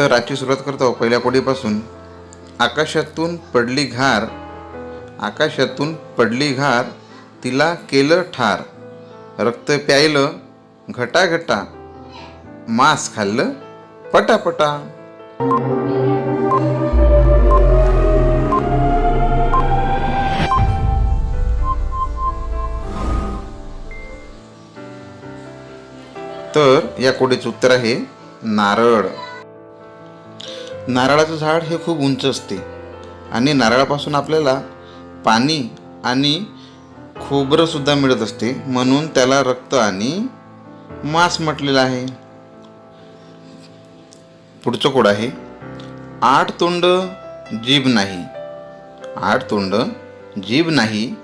तर आजची सुरुवात करतो पहिल्या कोडीपासून. आकाशातून पडली घार आकाशातून पडली घार तिला केलं ठार. रक्त प्यायलं घटाघटा मांस खाल्लं पटापटा. तर या कोडीचं उत्तर आहे नारळ. नारळाचं झाड हे खूप उंच असते. आणि नारळापासून आपल्याला पाणी आणि खोबरंसुद्धा मिळत असते. म्हणून त्याला रक्त आणि मांस म्हटलेलं आहे. पुढचं कोड आहे. आठ तोंड जीभ नाही. आठ तोंड जीभ नाही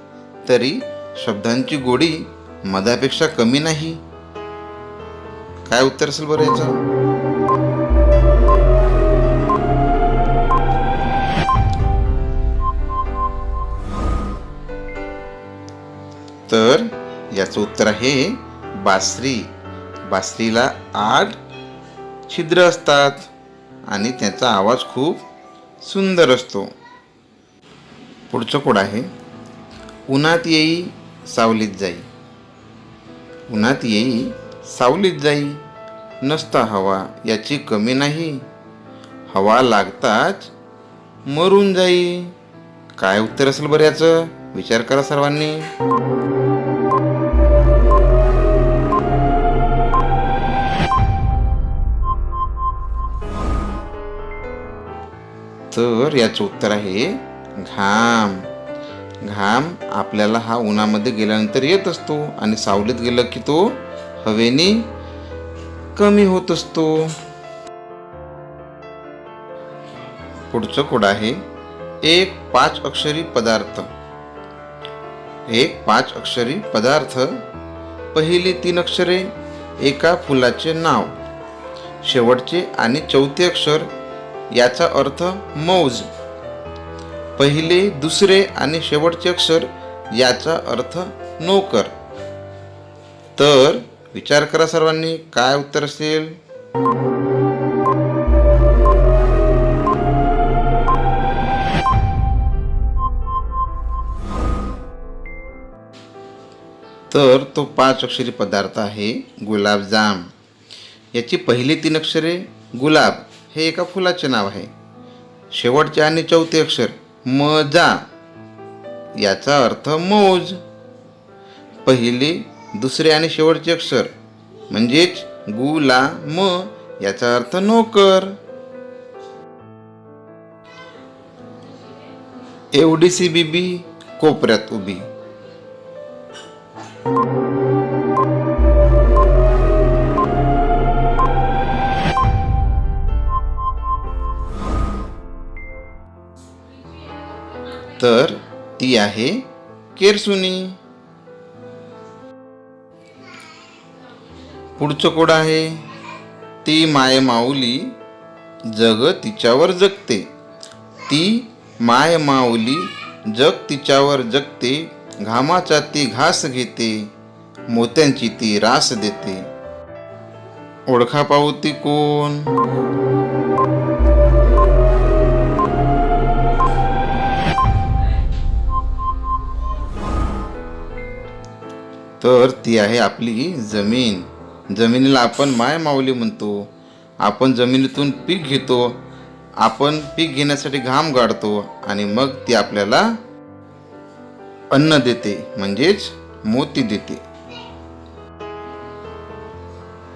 तरी शब्दांची गोडी मधापेक्षा कमी नाही. काय उत्तर असेल बरं याचं? तर याचं उत्तर आहे बासरी. बासरीला आठ छिद्र असतात आणि त्याचा आवाज खूप सुंदर असतो. पुढचं कोड आहे उन्हात येई सावलीत जाई. उन्हात येई सावलीत जाई. नसता हवा याची कमी नाही. हवा लागताच मरून जाई. काय उत्तर असेल बरं याचं? विचार करा सर्वांनी. तर याचं उत्तर आहे घाम. घाम आपल्याला हा उन्हामध्ये गेल्यानंतर येत असतो आणि सावलीत गेलं की तो हवेने कमी होत असतो. पुढचं कोड आहे एक पाच अक्षरी पदार्थ. एक पाच अक्षरी पदार्थ. पहिली तीन अक्षरे एका फुलाचे नाव. शेवटचे आणि चौथे अक्षर याचा अर्थ मौज. पहिले दुसरे आणि शेवटचे अक्षर याचा अर्थ नोकर. तर विचार करा सर्वांनी काय उत्तर असेल? तर तो पाच अक्षरी पदार्थ आहे गुलाबजाम याची पहिली तीन अक्षरे गुलाब हे एका फुलाचे नाव आहे. शेवटचे आणि चौथे अक्षर म जा. याचा अर्थ मौज. पहिले दुसरे आणि शेवटचे अक्षर म्हणजेच गु ला म याचा अर्थ नोकर. एवढीसी बीबी कोपऱ्यात उभी. तर ती आहे केरसुनी. पुढचं कोड आहे ती माय माऊली जग तिच्यावर जगते. ती माय माऊली जग तिच्यावर जगते. घामाचा ती घास घेते मोत्यांची ती रास देते. ओळखा पाहू ती कोण? तर ती आहे आपली जमीन. जमिनीला आपण माय माऊली म्हणतो. आपण जमिनीतून पीक घेतो. आपण पीक घेण्यासाठी घाम गाडतो आणि मग ती आपल्याला अन्न देते म्हणजेच मोती देते.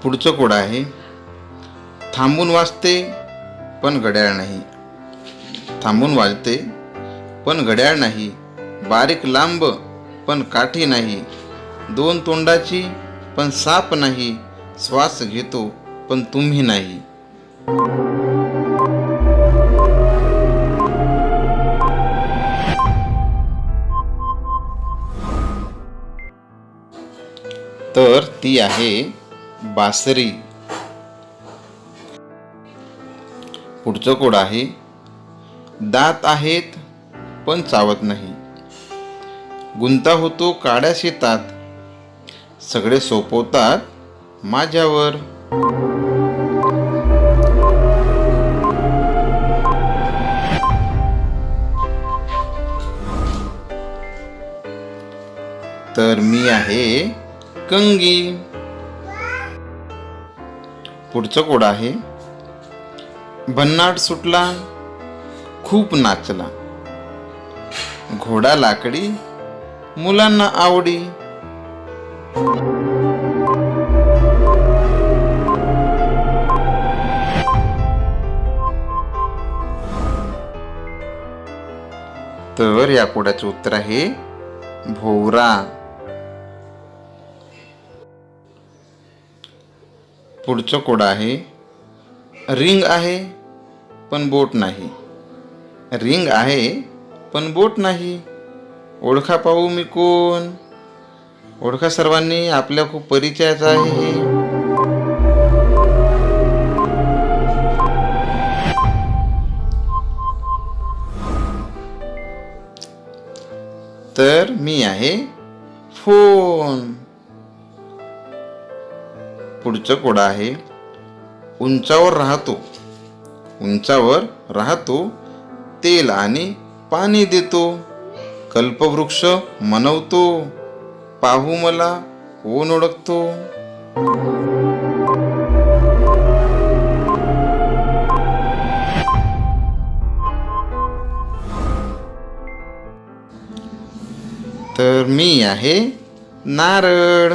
पुढचं कोड आहे थांबून वाजते पण घड्याळ नाही. थांबून वाजते पण घड्याळ नाही. बारीक लांब पण काठी नाही. दोन तोंडाची पण साप नाही. श्वास घेतो पण तुम्ही नाही. तर ती आहे बासरी. पुढचं कोड आहे दात आहेत पण चावत नाही. गुंता होतो काड्या शेतात सगळे सोपवतात माझ्यावर. तर मी आहे कंगी पुढचं कोड आहे भन्नाट सुटला खूप नाचला. घोडा लाकडी मुलांना आवडी. तर या कोडाचे उत्तर आहे भोवरा. पुढचं कोड आहे. रिंग आहे पण बोट नाही. रिंग आहे पण बोट नाही. ओळखा पाहू मी कोण? ओळखा सर्वांनी आपल्या खूप परिचयाचा आहे. पुढचं कोड आहे. उंचावर राहतो. उंचावर राहतो तेल आणि पाणी देतो. कल्पवृक्ष मनवतो. पाहू मला कोण ओळखतो? तर मी आहे नारळ.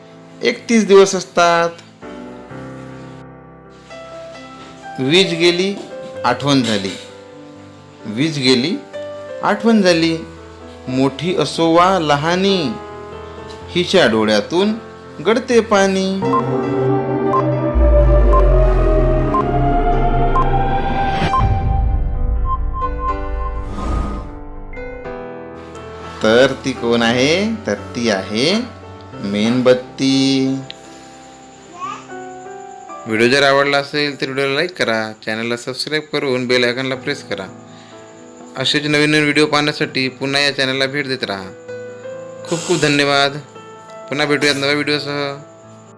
एकतीस दिवस असतात. वीज गेली आठवण झाली. वीज गेली आठवण झाली. मोठी असो वा लहानी हिच्या डोळ्यातून गडते पाणी. तर ती कोण आहे? तर ती आहे मेणबत्ती. व्हिडिओ जर आवडला असेल तर व्हिडिओला लाईक करा. चॅनलला सबस्क्राईब करून बेल आयकॉनला प्रेस करा. असेच नवीन नवीन व्हिडिओ पाहण्यासाठी पुन्हा या चॅनलला भेट देत राहा. खूप खूप धन्यवाद. पुन्हा भेटूयात नव्या व्हिडिओसह.